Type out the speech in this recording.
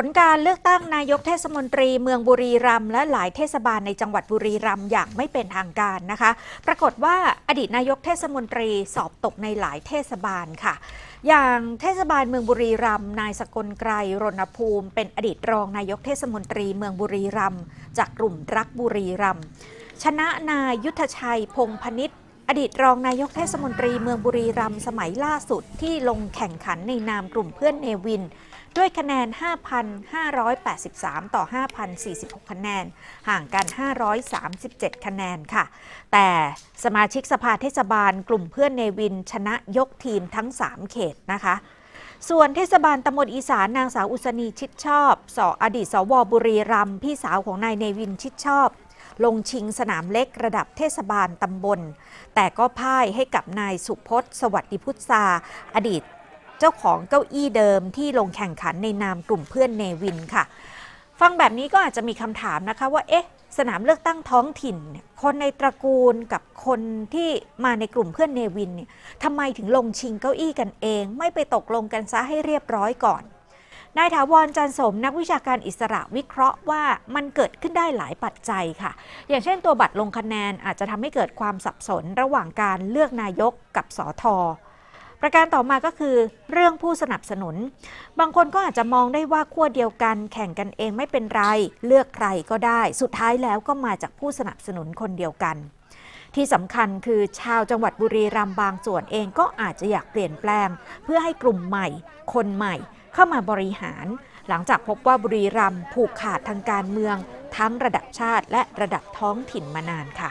ผลการเลือกตั้งนายกเทศมนตรีเมืองบุรีรัมย์และหลายเทศบาลในจังหวัดบุรีรัมย์อย่างไม่เป็นทางการนะคะ ปรากฏว่าอดีตนายกเทศมนตรีสอบตกในหลายเทศบาลค่ะ อย่างเทศบาลเมืองบุรีรัมย์นายสกลไกรรณภูมิ เป็นอดีตรองนายกเทศมนตรีเมืองบุรีรัมย์จากกลุ่มรักบุรีรัมย์ชนะนายยุทธชัยพงพนิษฐ์อดีตรองนายกเทศมนตรีเมืองบุรีรัมย์สมัยล่าสุดที่ลงแข่งขันในนามกลุ่มเพื่อนเนวิน ด้วยคะแนน 5,583 ต่อ 5,046 คะแนน ห่างกัน 537 คะแนนค่ะ แต่สมาชิกสภาเทศบาลกลุ่มเพื่อนเนวินชนะยกทีมทั้ง 3 เขตนะคะส่วนเทศบาลตำบลอีสานนางสาวอุศนีชิดชอบสออดีตสวบุรีรัมพี่สาวของนายเนวินชิดชอบ ลงชิงสนามเล็กระดับเทศบาลตำบล แต่ก็พ่ายให้กับนายสุพจน์ สวัสดิพุทธาอดีต เจ้าของเก้าอี้เดิมที่ลงแข่งขันในนามกลุ่มเพื่อนเนวินค่ะ ฟังแบบนี้ก็อาจจะมีคำถามนะคะว่าเอ๊ะสนามเลือกตั้งท้องถิ่น คนในตระกูลกับคนที่มาในกลุ่มเพื่อนเนวินเนี่ยทำไมถึงลงชิงเก้าอี้กันเอง ไม่ไปตกลงกันซะให้เรียบร้อยก่อน นายถาวรจันสมนักวิชาการอิสระวิเคราะห์ว่ามันเกิดขึ้นได้หลายปัจจัยค่ะ อย่างเช่นตัวบัตรลงคะแนนอาจจะทำให้เกิดความสับสนระหว่างการเลือกนายกกับสอทอ ประการต่อมาก็คือเรื่องผู้สนับสนุน บางคนก็อาจจะมองได้ว่าขั้วเดียวกัน แข่งกันเองไม่เป็นไร เลือกใครก็ได้ สุดท้ายแล้วก็มาจากผู้สนับสนุนคนเดียวกัน ที่สำคัญคือชาวจังหวัดบุรีรัมย์บางส่วนเองก็อาจจะอยากเปลี่ยนแปลง เพื่อให้กลุ่มใหม่ คนใหม่เข้ามาบริหาร หลังจากพบว่าบุรีรัมย์ผูกขาดทางการเมือง ทั้งระดับชาติและระดับท้องถิ่นมานานค่ะ